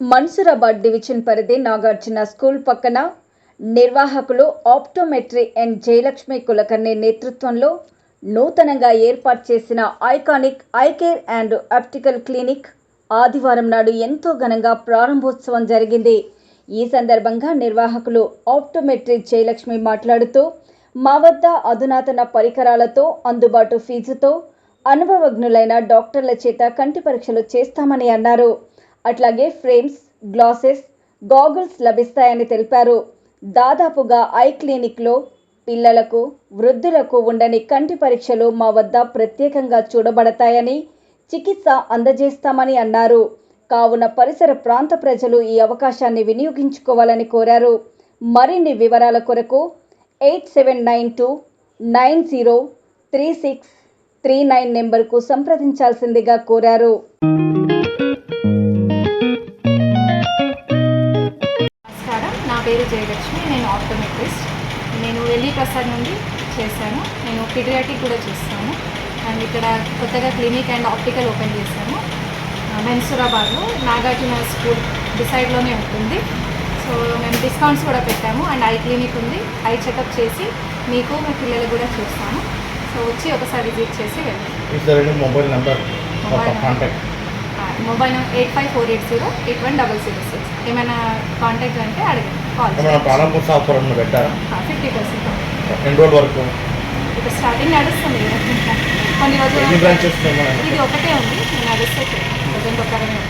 Mansoorabad division పరిధి Nagarjuna school పక్కన నిర్వాహకులు ఆప్టోమెట్రీ అండ్ జయలక్ష్మి కులకర్ణి నేతృత్వంలో నూతనంగా ఏర్పాటు చేసిన iconic eye care and optical clinic ఆదివారం నాడు ఎంతో ఘనంగా ప్రారంభోత్సవం జరిగింది. ఈ సందర్భంగా నిర్వాహకులు ఆప్టోమెట్రీ జయలక్ష్మి మాట్లాడుతూ మా వద్ద అధునాతన పరికరాలతో అందుబాటు ఫీజుతో అనుభవజ్ఞులైన డాక్టర్ల చేత కంటి పరీక్షలు చేస్తామని అన్నారు. అట్లాగే ఫ్రేమ్స్ గ్లాసెస్ గాగుల్స్ లభిస్తాయని తెలిపారు. దాదాపుగా ఐ క్లినిక్లో పిల్లలకు వృద్ధులకు ఉండని కంటి పరీక్షలు మా వద్ద ప్రత్యేకంగా చూడబడతాయని చికిత్స అందజేస్తామని అన్నారు. కావున పరిసర ప్రాంత ప్రజలు ఈ అవకాశాన్ని వినియోగించుకోవాలని కోరారు. మరిన్ని వివరాల కొరకు eight seven nine two nine zero three six three nine నెంబర్కు సంప్రదించాల్సిందిగా కోరారు. పేరు జయలక్ష్మి నేను ఆప్టోమెట్రిస్ట్. నేను వెల్లి ప్రసాద్ నుండి చేశాను. నేను పిడియాటిక్ కూడా చేస్తాను. అండ్ ఇక్కడ కొత్తగా క్లినిక్ అండ్ ఆప్టికల్ ఓపెన్ చేశాను. మెన్సూరాబాద్లో నాగార్జున స్కూల్ డిసైడ్లోనే ఉంటుంది. సో మేము డిస్కౌంట్స్ కూడా పెట్టాము. అండ్ ఐ క్లినిక్ ఉంది. ఐ చెకప్ చేసి మీకు మీ పిల్లలకు కూడా చూస్తాము సో వచ్చి ఒకసారి విజిట్ చేసి వెళ్ళండి. Mobile contact? Mobile eight five four eight zero eight one double zero six ఏమైనా కాంటాక్ట్ అంటే అడగండి. ఏమైనా ప్రారంభోత్సవ ఆఫర్ ఏమైనా పెట్టారా? Fifty percent. ఎన్ని రోజుల వరకు? ఇప్పుడు స్టార్టింగ్ నడుస్తుంది. కొన్ని రోజులు ఎన్ని బ్రాంచెస్ ఉన్నాయి? ఇది ఒకటే ఉంది నేను నడుస్తే ప్రజెంట్ ఉంది.